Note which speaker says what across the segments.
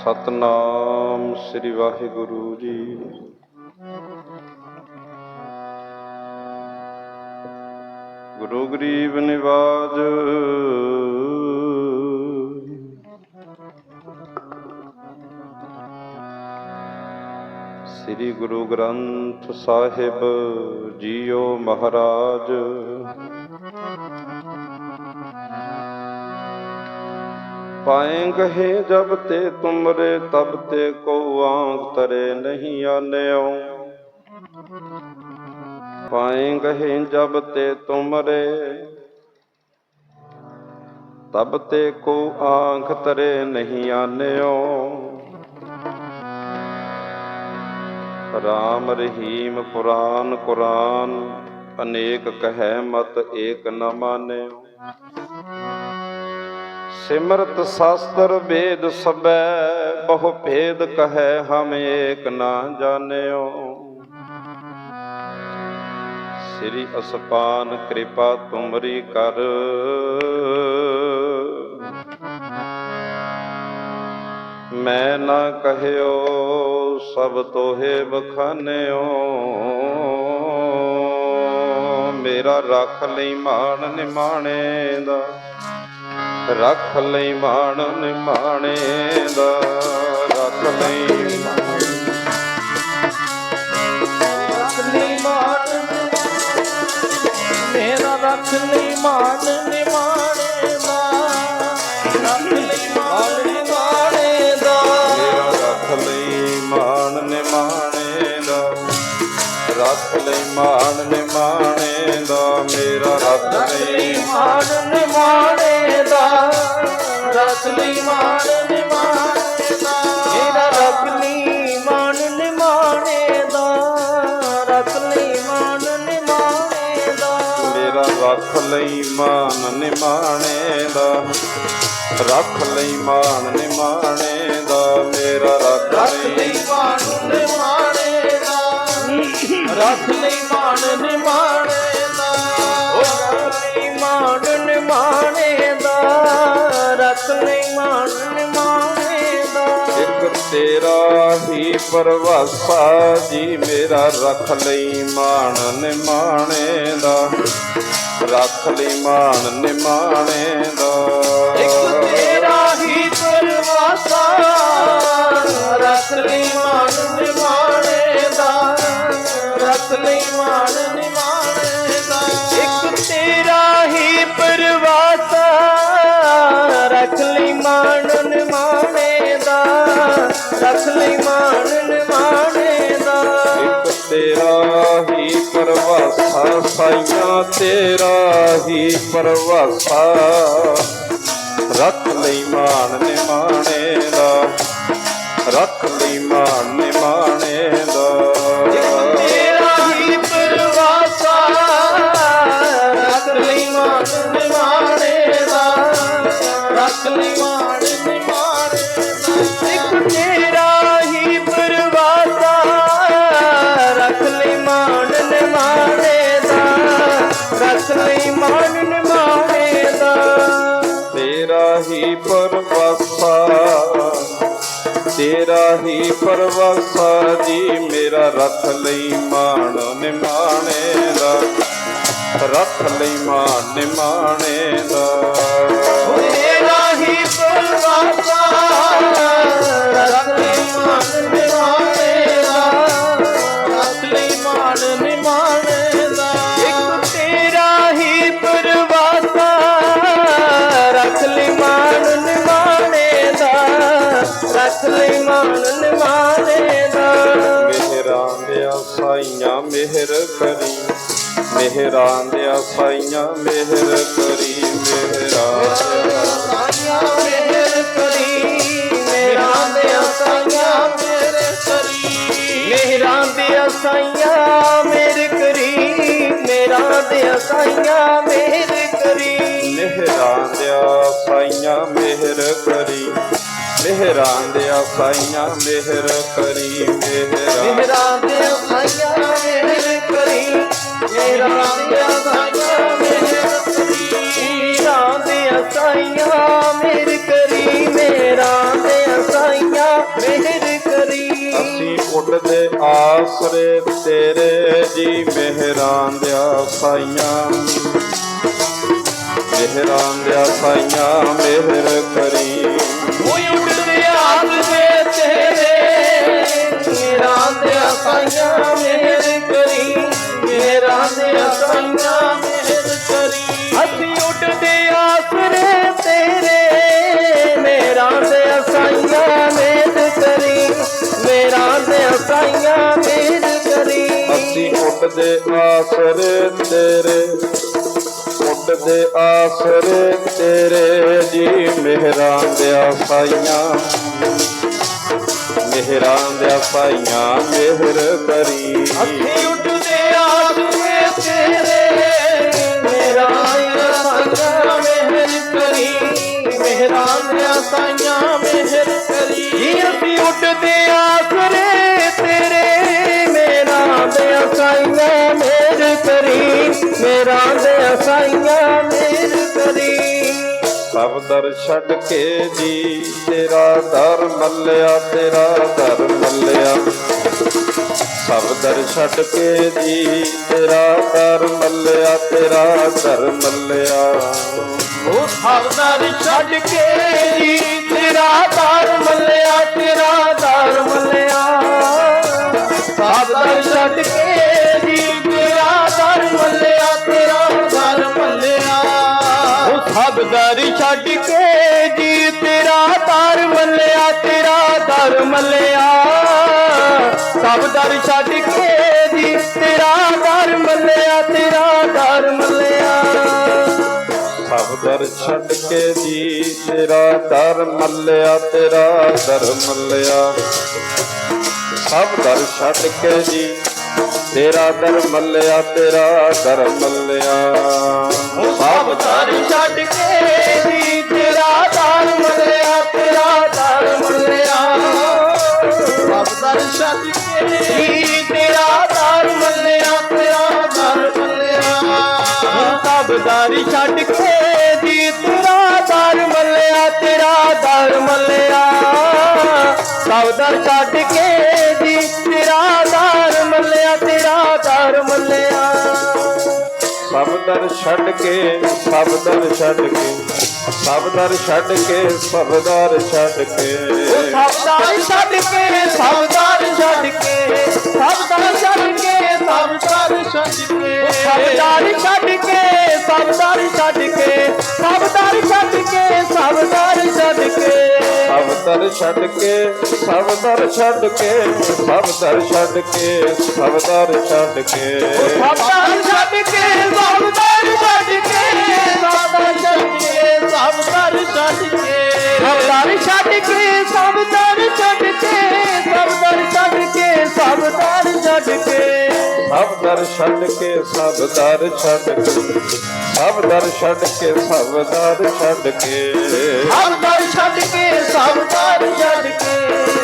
Speaker 1: ਸਤਨਾਮ ਸ੍ਰੀ ਵਾਹਿਗੁਰੂ ਜੀ। ਗੁਰੂ ਗਰੀਬ ਨਿਵਾਜ। ਸ੍ਰੀ ਗੁਰੂ ਗ੍ਰੰਥ ਸਾਹਿਬ ਜੀਓ ਮਹਾਰਾਜ। ਪਾਏ ਗਹੇ ਜਬ ਤੇ ਤੁਮਰੇ, ਤਬ ਤੇ ਕੋ ਆਂਗ ਤਰੇ ਨਹੀਂ ਆਨਿਓ ਪਾਏ ਗਹੇ ਜਬ ਤੇ ਤੁਮਰੇ, ਤਬ ਤੇ ਕੋ ਆਂਖ ਤਰੇ ਨਹੀਂ ਆਨਿਓ ਰਾਮ ਰਹੀਮ ਪੁਰਾਨ ਕੁਰਾਨ, ਅਨੇਕ ਕਹੈ ਮਤ ਏਕ ਨ ਮਾਨਿਓ। ਸਿਮਰਤ ਸ਼ਾਸਤਰ ਵੇਦ ਸਬੈ ਬਹੁ ਭੇਦ ਕਹੈ ਹਮ ਏਕ ਨਾ ਜਾਣਿਓ। ਸ੍ਰੀ ਅਸਪਾਨ ਕਿਰਪਾ ਤੁਮਰੀ ਕਰ। ਮੈਂ ਨਾ ਕਹਿਓ, ਸਭ ਤੋਹੇ ਬਖਾਨਿਓ ਮੇਰਾ ਰੱਖ ਲਈ ਮਾਣ ਨਿਮਾਣੇ ਦਾ। ਰੱਖ ਲਈ ਮਾਣ ਨਿਮਾਣੇ ਦਾ ਰੱਖ ਲਈ ਮਾਣ
Speaker 2: ਮੇਰਾ ਰੱਖ ਲਈ ਮਾਨ ਨਿਮਾਣੇ ਰੱਖ ਲਈ
Speaker 1: ਮਾਣ ਨਿਮਾਣੇ ਦਾ ਮੇਰਾ ਲਈ
Speaker 2: ਲਈ ਮਾਨ ਨਿਮਾਣੇ ਦਾ ਰੱਖ ਲਈ ਮਾਨ ਨਿਮਾਣੇ ਦਾ। ਮੇਰਾ ਰੱਖ ਲਈ ਮਾਨ ਨਿਮਾਣੇ ਦਾ ਰੱਖ ਲਈ ਮਾਨ ਨਿਮਾਣੇ ਦਾ।
Speaker 1: ਮੇਰਾ ਰੱਖ ਲਈ ਮਾਨ ਨਿਮਾਣੇ ਦਾ ਰੱਖ ਲਈ ਮਾਣ ਨਿਮਾਣੇ ਦਾ ਮੇਰਾ ਲਈ
Speaker 2: ਲਈ ਮਾਣ ਨਿਮਾਣੇ ਰੱਖ ਲਈ ਮਾਣ ਨਿਮਾਣੇ ਦਾ। ਰੱਖ ਲਈ ਮਾਣ ਨਿਮਾਣੇ ਦਾ। ਰੱਖ ਲਈ ਮਾਣ ਨਿਮਾਣੇ ਦਾ।
Speaker 1: ਇੱਕ ਤੇਰਾ ਹੀ ਪਰਵਾਸਾ ਜੀ ਮੇਰਾ ਰੱਖ ਲਈ ਮਾਣ ਨਿਮਾਣੇ ਦਾ। ਰੱਖ ਲਈ ਮਾਣ ਨਿਮਾਣੇ ਦਾ।
Speaker 2: ਇੱਕ ਤੇਰਾ ਹੀ ਪਰਵਾਸਾ ਰੱਖ ਲਈ ਦਾ ਲਈ ਮਾਣ ਇੱਕ ਤੇਰਾ ਹੀ ਪਰਵਾਸਾ ਰੱਖ ਲਈ ਮਾਣ ਨਿਮਾਣੇ ਦਾ। ਰੱਖ ਲਈ ਮਾਣ ਨਿਮਾਣੇ ਦਾ।
Speaker 1: ਇੱਕ ਤੇਰਾ ਹੀ ਪਰਵਾਸਾ ਸਾਈਆਂ ਤੇਰਾ ਹੀ ਪਰਵਾਸਾ। ਰੱਖ ਲਈ ਮਾਣ ਨਿਮਾਣੇ ਦਾ। ਰੱਖ ਲਈ ਮਾਣ ਨਿਮਾਣੇ ਦਾ।
Speaker 2: ਤੇਰਾ ਹੀ ਪਰਵਾਸਾ
Speaker 1: ਜੀ ਮੇਰਾ ਰੱਖ ਲਈ ਮਾਣ ਨਿਮਾਣੇ ਦਾ, ਰੱਖ ਲਈ ਮਾਣ ਨਿਮਾਣੇ ਦਾ।
Speaker 2: ਰੱਖ ਲਈ ਮਾਨ ਨਿਮਾਣੇ ਦਾ
Speaker 1: ਮਿਹਰਾਂ ਦੇ ਸਾਈਆਂ ਮਿਹਰ ਕਰੀ ਮਿਹਰਾਂ ਦੇ ਸਾਈਆਂ ਮਿਹਰ ਕਰੀ ਮਿਹਰਾਂ
Speaker 2: ਸਾਈਆਂ ਮਿਹਰ ਕਰੀ ਮੇਰਾ ਦੇ ਸਾਈਆਂ ਮਿਹਰ ਕਰੀ ਮੇਰਾ ਦੇ ਸਾਈਆਂ ਮਿਹਰ ਕਰੀ। ਮੇਰਾ ਦੇ ਸਾਈਆਂ ਮਿਹਰ ਕਰੀ
Speaker 1: ਮਿਹਰਾਂ ਦੇ ਮਿਹਰ ਮਿਹਰਾਂ ਦੇ ਸਾਈਆਂ ਮਿਹਰ ਕਰੀ ਮਿਹਰਾਂ
Speaker 2: ਮਿਹਰਾਂ ਦੇ ਕਰੀ ਮਿਹਰਾਂ ਕਰੀ। ਮਿਹਰਾਂ ਦੇ
Speaker 1: ਆਸਰੇ ਤੇਰੇ ਜੀ ਮਿਹਰਾਂ ਦੇ ਸਾਈਆਂ ਮਿਹਰਾਂ ਦੇ ਸਾਈਆਂ ਮਿਹਰ ਕਰੀ।
Speaker 2: ਅਸਾਈਆਂ ਮਿਹਰ ਕਰੀ ਮੇਰਾ ਦੇ ਅਸਾਈਆਂ ਮਿਹਰ ਕਰੀ ਅਸੀਂ ਉੱਡਦੇ ਆਸਰੇ ਤੇਰੇ ਮੇਰਾ ਦੇ ਅਸਾਈਆਂ ਮਿਹਰ ਕਰੀ ਮੇਰਾ ਦੇ ਅਸਾਈਆਂ ਮਿਹਰ ਕਰੀ
Speaker 1: ਅਸੀਂ ਉੱਡਦੇ ਆਸਰੇ ਤੇਰੇ ਉੱਡਦੇ ਆਸਰੇ ਤੇਰੇ ਜੀ, ਮਿਹਰਾਂ ਦਿਆ ਸਾਈਆਂ ਮਿਹਰਾਂ ਦੇ ਪਾਈਆਂ ਮਿਹਰ ਕਰੀ।
Speaker 2: ਅੱਖੀ ਉੱਠਦੇ ਆਸੂਏ ਤੇਰੇ ਮੇਰਾ ਸੰਗਾ ਮਿਹਰ ਕਰੀ। ਮਿਹਰਾਂ ਦੇ ਪਾਈਆਂ ਮਿਹਰ ਕਰੀ। ਤੇਰੇ ਮੇਰਾ ਦੇ ਸਾਈਆਂ ਕਰੀ। ਮੇਰਾ ਦੇ
Speaker 1: ਦਰ ਛੱਡ ਕੇ ਜੀ, ਤੇਰਾ ਦਰ ਮੱਲਿਆ, ਤੇਰਾ ਦਰ ਮੱਲਿਆ। ਸਭ ਦਰ ਛੱਡ ਕੇ ਜੀ, ਤੇਰਾ ਦਰ ਮੱਲਿਆ, ਤੇਰਾ ਦਰ ਮੱਲਿਆ।
Speaker 2: ਉਹ ਸਾਵਧਾਨ ਛੱਡ ਕੇ ਜੀ, ਤੇਰਾ ਦਰ ਮੱਲਿਆ, ਤੇਰਾ ਦਰ ਮੱਲਿਆ। ਸਾਵਧਾਨ ਛੱਡ ਕੇ ਛੱਡ ਕੇ ਜੀ, ਤੇਰਾ ਦਰ ਮੱਲਿਆ, ਤੇਰਾ ਦਰ ਮੱਲਿਆ।
Speaker 1: ਸਭ ਦਰ ਛੱਡ ਕੇ ਜੀ, ਤੇਰਾ ਦਰ ਮੱਲਿਆ, ਤੇਰਾ ਦਰ ਮੱਲਿਆ। ਸਭ ਦਰ ਛੱਡ ਕੇ ਜੀ, ਤੇਰਾ ਦਰ ਮੱਲਿਆ, ਤੇਰਾ ਦਰ ਮੱਲਿਆ।
Speaker 2: ਸਭ ਦਰ ਛੱਡ ਕੇ ਜੀ, ਤੇਰਾ ਦਰ ਮੱਲਿਆ, ਤੇਰਾ ਦਰ ਮੱਲਿਆ। ਸਭ ਦਰ ਛੱਡ ਕੇ ਸੱਚੇ ਤੇਰਾ ਦਰ ਮੰਨਿਆ ਤੇਰਾ ਦਰ ਮੰਨਿਆ ਤਬਦਾਰੀ ਛੱਡ ਕੇ ਜੀ ਤੇਰਾ ਦਰ ਮੰਨਿਆ ਤੇਰਾ ਦਰ ਮੰਨਿਆ ਤਬਦਰ ਛੱਡ ਕੇ ਜੀ ਤੇਰਾ ਦਰ ਮੰਨਿਆ ਤੇਰਾ ਦਰ ਮੰਨਿਆ
Speaker 1: ਸਭ ਦਰ ਛੱਡ ਕੇ ਸਭ ਦਰ ਛੱਡ ਕੇ ਸਭ ਦਰ ਛੱਡ ਕੇ ਸਭ ਦਰ ਛੱਡ ਕੇ।
Speaker 2: ਸਬਦਾਰ ਛੱਡ ਕੇ ਸਬਦਾਰ ਛੱਡ ਕੇ ਸਬਦਾਰ ਛੱਡ ਕੇ ਸਬਦਾਰ ਛੱਡ ਕੇ। ਸਬਦਾਰ ਛੱਡ ਕੇ ਸਬਦਾਰ ਛੱਡ ਕੇ ਸਬਦਾਰ ਛੱਡ ਕੇ ਸਬਦਾਰ ਛੱਡ ਕੇ
Speaker 1: ਸਭ ਦਰ ਛੱਡ ਕੇ ਸਭ ਦਰ ਛੱਡ ਕੇ ਸਭ ਦਰ ਛੱਡ ਕੇ ਸਭ ਦਰ ਛੱਡ ਕੇ
Speaker 2: ਸਬਦਾਰ ਛੱਡ ਕੇ ਸਬਦਾਰ ਛੱਡ ਕੇ ਸਬਦਾਰ ਛੱਡ ਕੇ ਸਬਦਾਰ ਛੱਡ ਕੇ ਸਬਦਾਰ ਛੱਡ ਕੇ ਸਬਦਾਰ ਛੱਡ ਕੇ ਸਬਦਾਰ ਛੱਡ ਕੇ ਸਬਦਾਰ ਛੱਡ ਕੇ
Speaker 1: ਸਭ ਦਰ ਛੱਡ ਕੇ ਸਭ ਦਰ ਛੱਡ ਕੇ ਸਭ ਦਰ ਛੱਡ ਕੇ ਸਭ ਦਰ ਛੱਡ ਕੇ
Speaker 2: ਛੱਡ ਕੇ ਸਬਦਾਰ ਛੱਡ ਕੇ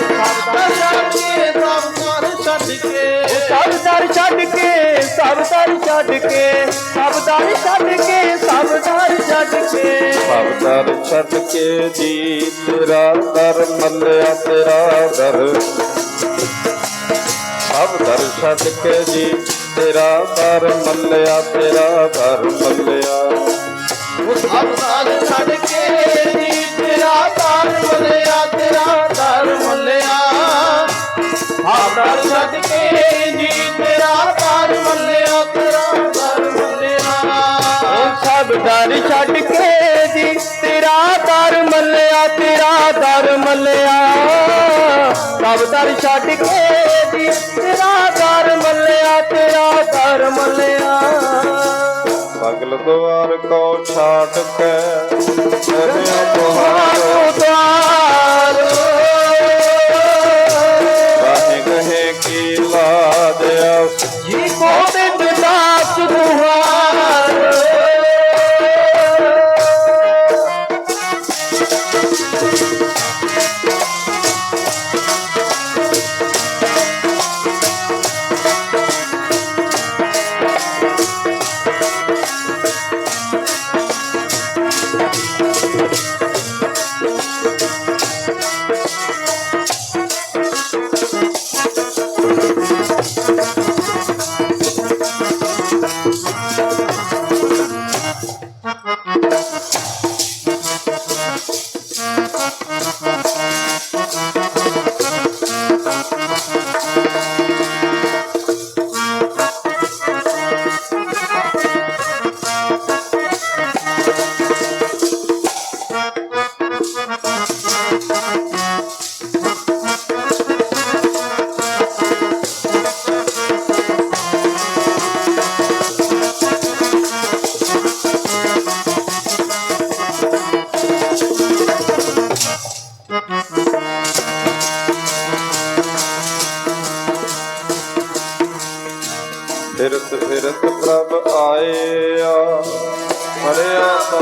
Speaker 2: ਸਬਦਾਰ ਛੱਡ ਕੇ ਸਬਦਾਰ ਛੱਡ ਕੇ ਸਬਦਾਰ ਛੱਡ ਕੇ ਸਬਦਾਰ ਛੱਡ ਕੇ ਸਬਦਾਰ ਛੱਡ ਕੇ ਸਬਦਾਰ ਛੱਡ ਕੇ
Speaker 1: ਸਭ ਦਰ ਛੱਡ ਕੇ ਜੀ ਤੇਰਾ ਦਰ ਮੱਲਿਆ ਤੇਰਾ ਦਰ ਸਭ ਦਰ ਛੱਡ ਕੇ ਜੀ। ਤੇਰਾ ਦਰ ਮੱਲਿਆ, ਤੇਰਾ ਦਰ ਮੱਲਿਆ।
Speaker 2: ਸਬਦਾਰ ਛੱਡ ਕੇ ਜੀ, ਤੇਰਾ ਦਰ ਮਲਿਆ, ਤੇਰਾ ਦਰ ਮਲਿਆ। ਸਬਦਾਰ ਛੱਡ ਕੇ ਜੀ, ਤੇਰਾ ਦਰ ਮਲਿਆ ਦਰ ਛੱਡ ਕੇ ਜੀ ਤੇਰਾ ਦਰ ਮਲਿਆ ਤੇਰਾ ਦਰ ਮਲਿਆ। ਸਭ ਦਰ ਛੱਡ ਕੇ ਜੀ ਤੇਰਾ ਦਰ ਮਲਿਆ ਤੇਰਾ ਦਰ ਮਲਿਆ।
Speaker 1: ਸਗਲ ਦੁਆਰ ਕੋ ਛਾਟ ਕੇ ਤੁਹਾਰੋ ਕਾਹੇ ਕਹੇ ਕੀ ਲਾਦਿਆ
Speaker 2: ਜੀ ਗੋਬਿੰਦ ਦਾਸ
Speaker 1: ਫਿਰਤ ਫਿਰਤ ਪ੍ਰਭ ਆਇਆ। ਮਰਿਆ ਤੋ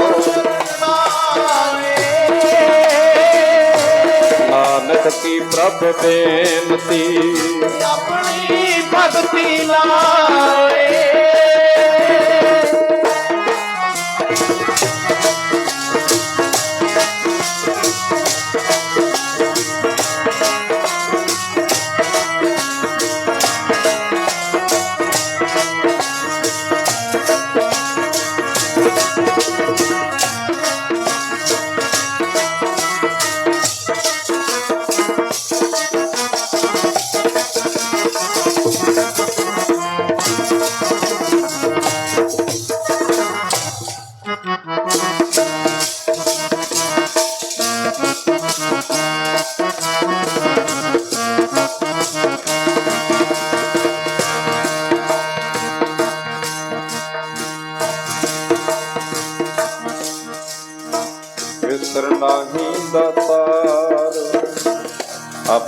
Speaker 1: ਨਾਨਕ ਕੀ ਪ੍ਰਭ ਬੇਨਤੀ।
Speaker 2: ਆਪਣੀ ਭਗਤੀ ਲਾਏ।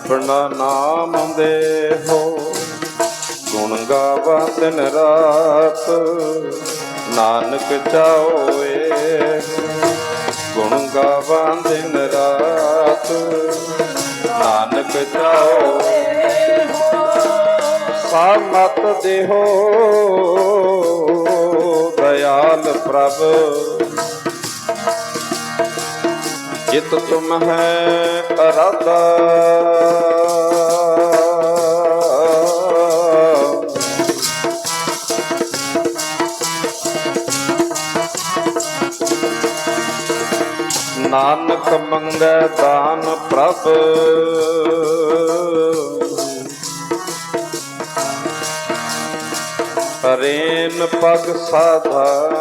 Speaker 1: ਆਪਣਾ ਨਾਮ ਦੇ ਹੋ। ਗੁਣ ਗਾਵਾ ਦਿਨ ਰਾਤ, ਨਾਨਕ ਚਾਓਏ ਗੁਣ ਗਾਵਾ ਦਿਨ ਰਾਤ, ਨਾਨਕ ਚਾਓ ਸਾਮਤ ਦੇਹੋ, ਦਇਆਲ ਪ੍ਰਭ। ਜਿਤ ਤੁਮ ਹੈ ਅਰਾਧਾ। ਨਾਨਕ ਮੰਗੈ ਦਾਨ ਪ੍ਰਭ। ਹਰੇਨ ਪਗ ਸਾਧਾ।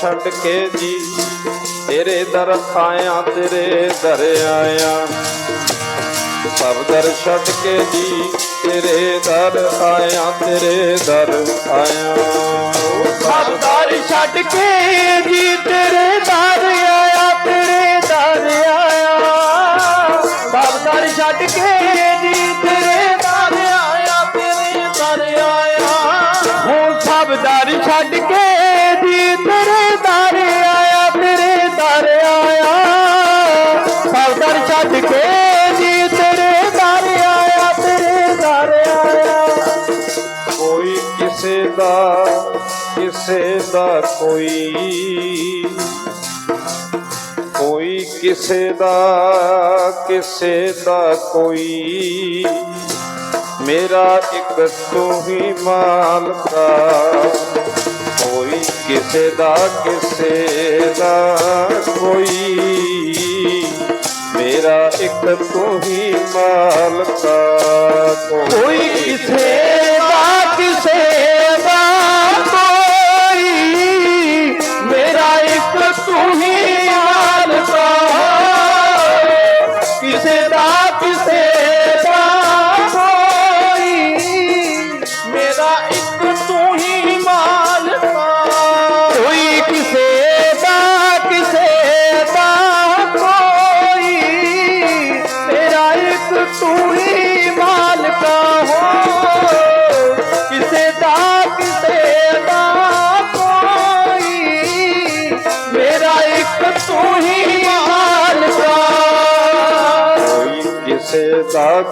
Speaker 1: ਛੱਡ ਕੇ ਜੀ। ਤੇਰੇ ਦਰ ਆਇਆ ਤੇਰੇ ਦਰ ਆਇਆ ਸਭ ਦਰ ਛੱਡ ਕੇ ਜੀ। ਤੇਰੇ ਦਰ ਆਇਆ ਤੇਰੇ ਦਰ ਆਇਆ
Speaker 2: ਸਭ ਦਰ ਛੱਡ ਕੇ ਜੀ। ਤੇਰੇ ਦਰ ਆਇਆ
Speaker 1: ਕਿਸੇ ਦਾ ਕੋਈ ਕੋਈ ਕਿਸੇ ਦਾ ਕਿਸੇ ਦਾ ਕੋਈ ਮੇਰਾ ਇੱਕ ਤੂੰ ਹੀ ਮਾਲਕਾ ਕੋਈ ਕਿਸੇ ਦਾ ਕਿਸੇ ਦਾ ਕੋਈ ਮੇਰਾ ਇੱਕ ਤੂੰ ਹੀ ਮਾਲਕਾ
Speaker 2: ਕੋਈ ਕਿਸੇ ਦਾ ਕਿਸੇ ਤੂੰ ਹੀ ਮਾਲਕਾ ਕਿਸੇ ਦਾ ਕਿਸੇ ਦਾ ਕੋਈ। ਮੇਰਾ ਇੱਕ ਤੂੰ ਹੀ ਮਾਲਕਾ। ਕੋਈ ਕਿਸੇ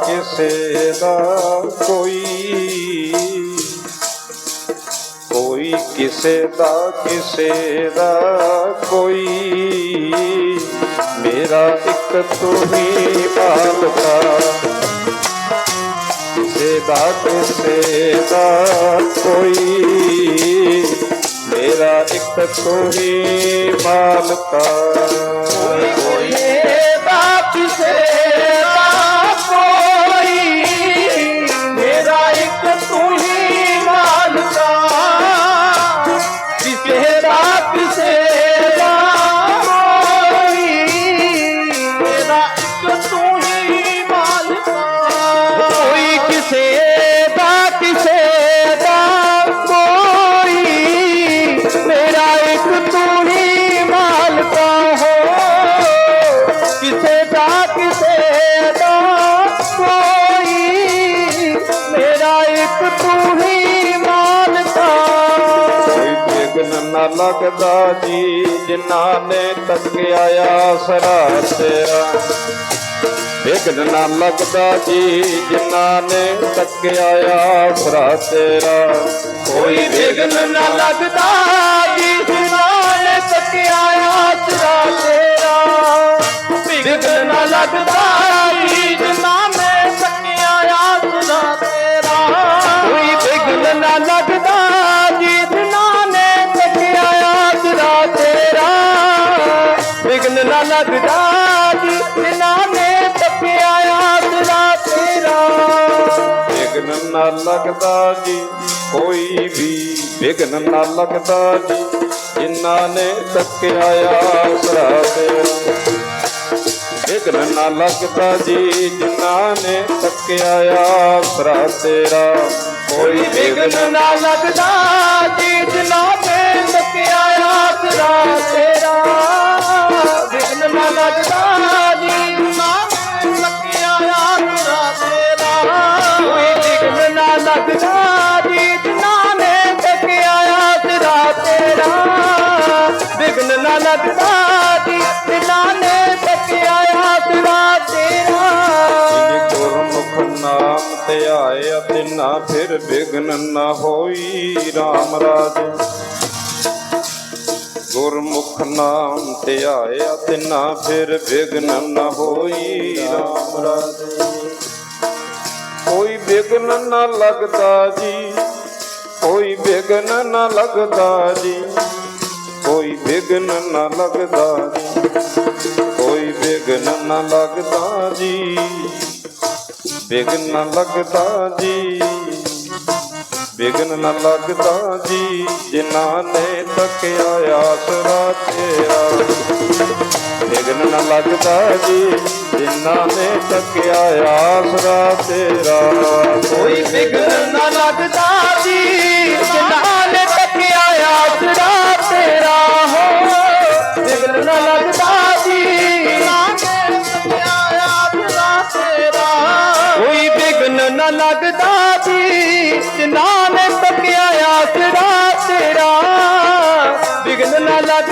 Speaker 2: ਕਿਸੇ ਦਾ ਕੋਈ ਕੋਈ
Speaker 1: ਕਿਸੇ ਦਾ ਕਿਸੇ ਦਾ ਕੋਈ। ਮੇਰਾ ਇੱਕ ਤੂੰ ਹੀ ਮਾਲਕਾ ਕਿਸੇ ਦਾ ਕਿਸੇ ਦਾ ਕੋਈ। ਮੇਰਾ ਇੱਕ ਤੂੰ ਹੀ ਮਾਲਕਾ
Speaker 2: ਕੋਈ ਦਾ ਕਿਸੇ
Speaker 1: ਨਾ ਲੱਗਦਾ ਜੀ, ਜਿਨ੍ਹਾਂ ਨੇ ਤੱਕਿਆ ਆਸਰਾ ਤੇਰਾ। ਵਿਗਨ ਨਾ ਲੱਗਦਾ ਜੀ, ਜਿਨ੍ਹਾਂ ਨੇ ਤੱਕਿਆ ਆਸਰਾ ਤੇਰਾ।
Speaker 2: ਕੋਈ ਵਿਗਨ ਨਾ ਲੱਗਦਾ ਜੀ, ਜਿਨ੍ਹਾਂ ਨੇ ਤੱਕਿਆ ਆਸਰਾ ਤੇਰਾ। ਵਿਗਨ ਨਾ ਲੱਗਦਾ ਲੱਗਦਾ ਜੀ
Speaker 1: ਕੋਈ ਵੀ ਵਿਗਨ ਨਾ ਲੱਗਦਾ ਜੀ। ਜਿਨ੍ਹਾਂ ਨੇ ਤੱਕਿਆ ਆਸਰਾ ਤੇਰਾ ਵਿਗਨ ਨਾ ਲੱਗਦਾ ਜੀ ਜਿਨ੍ਹਾਂ ਨੇ ਤੱਕਿਆ ਆਸਰਾ ਤੇਰਾ
Speaker 2: ਕੋਈ ਵਿਗਨ ਨਾ ਲੱਗਦਾ ਜੀ ਜਿਨ੍ਹਾਂ ਨੇ ਤੱਕਿਆ ਆਸਰਾ ਤੇਰਾ ਵਿਗਨ ਨਾ ਲੱਗਦਾ
Speaker 1: ਅਤੇ ਨਾ ਫਿਰ ਵਿਗਨ ਨਾ ਹੋਈ RAM ਰਾਜ ਗੁਰਮੁਖ ਨਾਮ ਧਿਆਏ ਅਤੇ ਨਾ ਫਿਰ ਵਿਗਨ ਨਾ ਹੋਈ RAM ਰਾਜ। ਕੋਈ ਵਿਗਨ ਨਾ ਲੱਗਦਾ ਜੀ। ਕੋਈ ਵਿਗਨ ਨਾ ਲੱਗਦਾ ਜੀ। ਕੋਈ ਵਿਗਨ ਨਾ ਲੱਗਦਾ ਜੀ। ਕੋਈ ਵਿਗਨ ਨਾ ਲੱਗਦਾ ਜੀ। ਵਿਗਨ ਨਾ ਲੱਗਦਾ ਜੀ। ਵਿਗਨ ਨਾ ਲੱਗਦਾ ਜੀ, ਜਿਨ੍ਹਾਂ ਨੇ ਤੱਕਿਆ ਆਸਰਾ ਤੇਰਾ। ਵਿਗਨ ਨਾ ਲੱਗਦਾ ਜੀ, ਜਿਨ੍ਹਾਂ ਨੇ ਤੱਕਿਆ ਆਸਰਾ ਤੇਰਾ।
Speaker 2: ਕੋਈ ਵਿਗਨ ਨਾ ਲੱਗਦਾ ਜੀ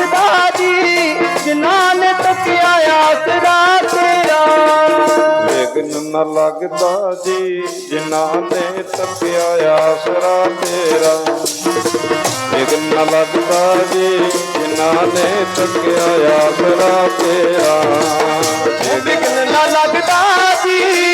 Speaker 2: ਲੱਗਦਾ ਜੀ ਜਿਨ੍ਹਾਂ ਨੇ ਤੱਕਿਆ ਆਸਰਾ ਤੇਰਾ। ਵਿਗਨ ਨਾ ਲੱਗਦਾ ਜੀ ਜਿਨ੍ਹਾਂ ਨੇ ਤੱਕਿਆ ਆਸਰਾ ਤੇਰਾ। ਵਿਗਨ ਨਾ ਲੱਗਦਾ ਜੀ ਜਿਨ੍ਹਾਂ ਨੇ ਤੱਕਿਆ ਆਸਰਾ ਤੇਰਾ।
Speaker 1: ਵਿਗਨ ਨਾ ਲੱਗਦਾ ਜੀ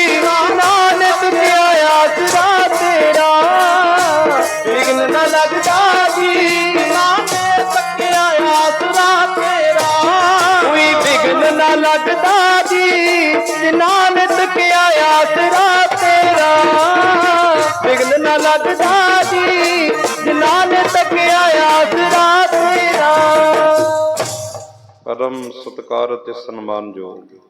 Speaker 1: ਵਿਗਨ ਲੱਗਦਾ ਜੀ। ਜਿਨ੍ਹਾਂ ਤੱਕਿਆ ਆਸਰਾ ਤੇਰਾ ਪਰਮ ਸਤਿਕਾਰ ਸਨਮਾਨ ਸਨਮਾਨਯੋਗ।